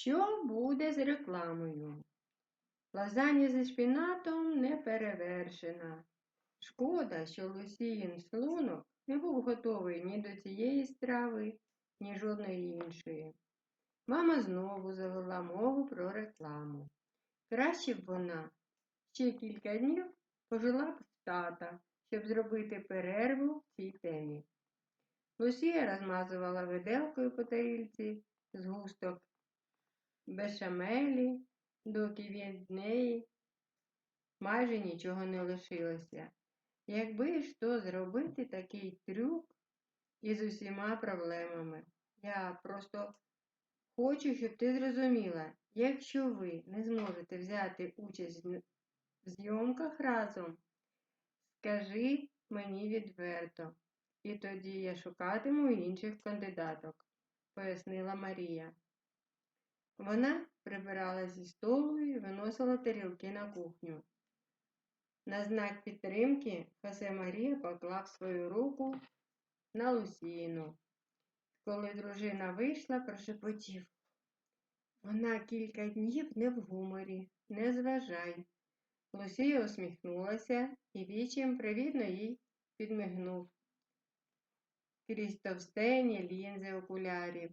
Що буде з рекламою? Лазанья зі шпінатом не перевершена. Шкода, що Лусіїн шлунок не був готовий ні до цієї страви, ні жодної іншої. Мама знову завела мову про рекламу. Краще б вона ще кілька днів пожила б в тата, щоб зробити перерву в цій темі. Лусія розмазувала виделкою по тарілці з густок бешамелі, доки від неї майже нічого не лишилося. Якби ж то зробити такий трюк із усіма проблемами. Я просто хочу, щоб ти зрозуміла, якщо ви не зможете взяти участь в зйомках разом, скажи мені відверто, і тоді я шукатиму інших кандидаток, пояснила Марія. Вона прибирала зі столу і виносила тарілки на кухню. На знак підтримки Хосе Марія поклав свою руку на Лусіну. Коли дружина вийшла, прошепотів. Вона кілька днів не в гуморі, не зважай. Лусія усміхнулася і вічим привітно їй підмигнув. Крізь товстені лінзи окулярів,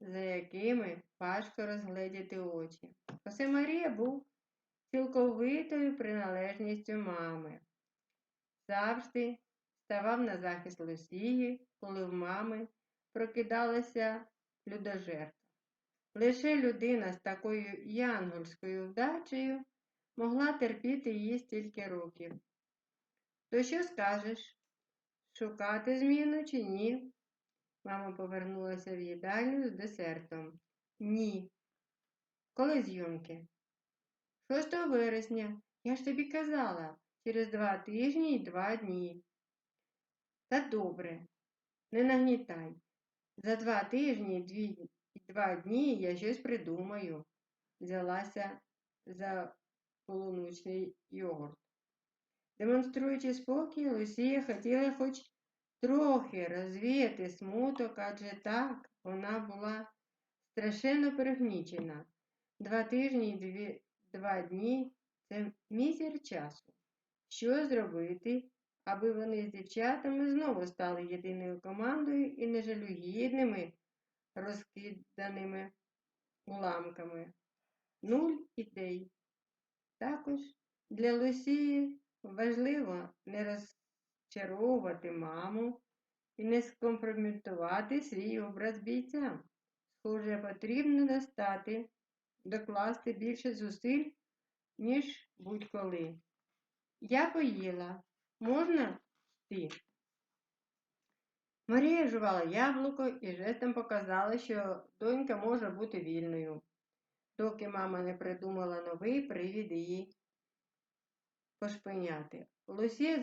за якими важко розгледіти очі. Хосе Марія був цілковитою приналежністю мами. Завжди ставав на захист Лусії, коли в мами прокидалася людожерка. Лише людина з такою янгольською вдачею могла терпіти її стільки років. То що скажеш? Шукати зміну чи ні? Мама повернулася в їдальню з десертом. Ні. Коли зйомки? 6 вересня. Я ж тобі казала, через два тижні і два дні. Та добре, не нагнітай. За два тижні дві, два дні я щось придумаю. Взялася за полуночний йогурт. Демонструючи спокій, Лусія хотіла хоч трохи розвіяти смуток, адже так вона була страшенно пригнічена. Два тижні дві, два дні це мізер часу. Що зробити, аби вони з дівчатами знову стали єдиною командою і нежалюгідними, розкиданими уламками? Нуль ідей. Також для Лусії важливо не розчаровувати маму і не скомпрометувати свій образ бійця. Схоже, потрібно достати, докласти більше зусиль, ніж будь-коли. Я поїла. Можна ти? Марія жувала яблуко і жестом показала, що донька може бути вільною, доки мама не придумала новий привід її пошпиняти. Лусія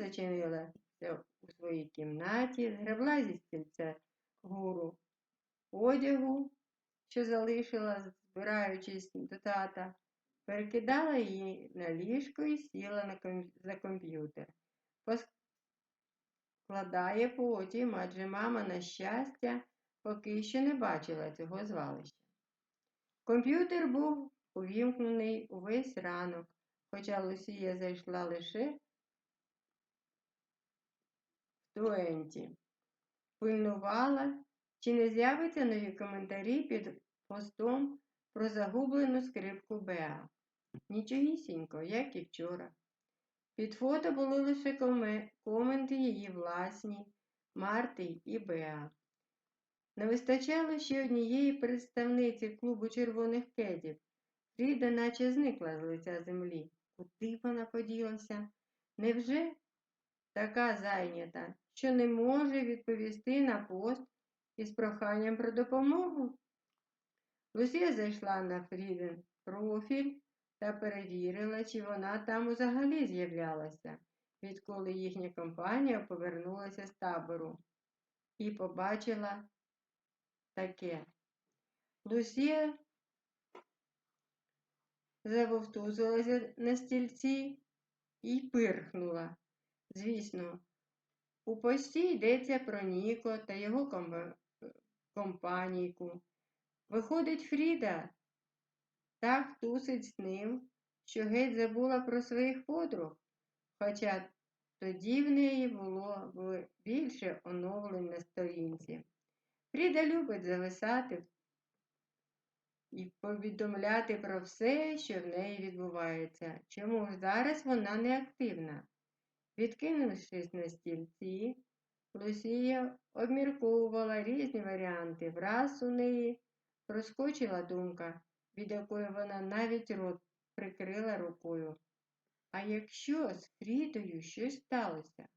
зачинилася у своїй кімнаті, згребла зі стільця гуру одягу, що залишила, збираючись до тата, перекидала її на ліжко і сіла на ком... за комп'ютер. Поскладає потім, адже мама, на щастя, поки що не бачила цього звалища. Комп'ютер був увімкнений увесь ранок, хоча Лусія зайшла лише в Пильнувала, чи не з'явиться нові коментарі під постом про загублену скрипку Беа. Нічогісінько, як і вчора. Під фото були лише коменти її власні, Марти і Беа. Не вистачало ще однієї представниці клубу червоних кедів. Фріда наче зникла з лиця землі. Куди вона поділася? Невже така зайнята, що не може відповісти на пост із проханням про допомогу? Лусія зайшла на Фріден профіль та перевірила, чи вона там взагалі з'являлася, відколи їхня компанія повернулася з табору, і побачила таке. Лусія завовтузилася на стільці і пирхнула. Звісно, у пості йдеться про Ніко та його компанійку. Виходить, Фріда так тусить з ним, що геть забула про своїх подруг, хоча тоді в неї було більше оновлень на сторінці. Фріда любить зависати і повідомляти про все, що в неї відбувається. Чому зараз вона не активна? Відкинувшись на стільці, Лусія обмірковувала різні варіанти. Враз у неї проскочила думка, від якої вона навіть рот прикрила рукою. А якщо з Фрідою щось сталося?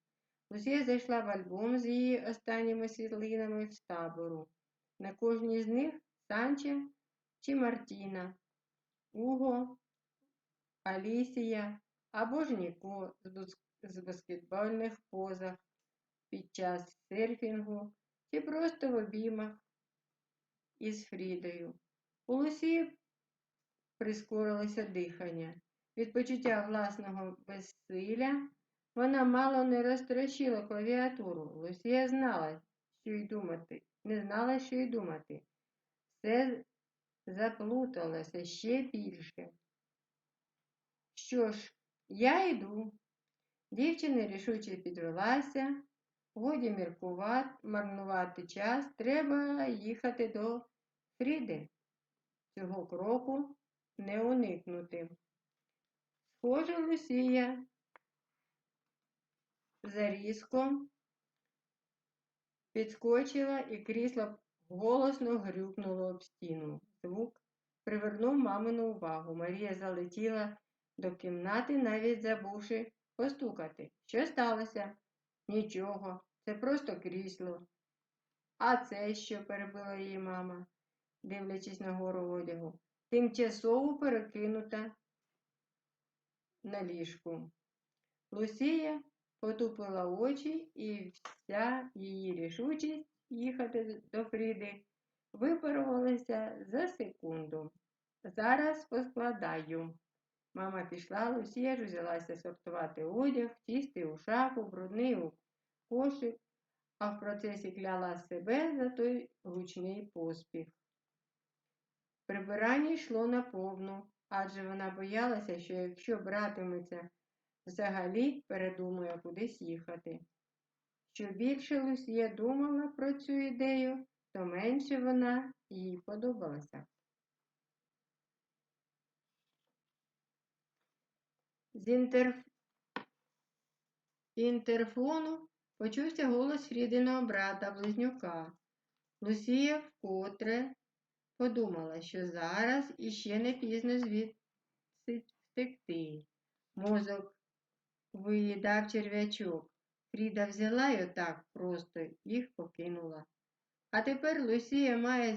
Лусія зайшла в альбом з її останніми світлинами з табору. На кожній з них Санча чи Мартіна, Уго, Алісія або ж Ніко з з баскетбольних позах під час серфінгу чи просто в обіймах із Фрідою. У Лусії прискорилося дихання. Від почуття власного безсилля вона мало не розтрощила клавіатуру. Лусія знала, що й думати, не знала, що й думати. Все заплуталося ще більше. Що ж, я йду. Дівчина рішуче підвелася. Годі міркувати, марнувати час, треба їхати до Фріди. Цього кроку не уникнути. Схоже, Лусія зарізко підскочила і крісло голосно грюкнуло об стіну. Звук привернув мамину увагу. Марія залетіла до кімнати, навіть забувши постукати. Що сталося? Нічого, це просто крісло. А це що? перебила її мама, дивлячись на гору одягу. Тимчасово перекинута на ліжку. Лусія потупила очі, і вся її рішучість їхати до Фріди випарувалася за секунду. Зараз поскладаю. Мама пішла, Лусія ж взялася сортувати одяг, чистий у шафу, брудний у кошик, а в процесі кляла себе за той гучний поспіх. Прибирання йшло наповну, адже вона боялася, що якщо братиметься, взагалі передумає кудись їхати. Що більше Лусія думала про цю ідею, то менше вона їй подобалася. З інтерф... інтерфону почувся голос Фрідиного брата близнюка. Лусія вкотре подумала, що зараз іще не пізно звідси втекти. Мозок виїдав черв'ячок. Фріда взяла й отак просто їх покинула. А тепер Лусія має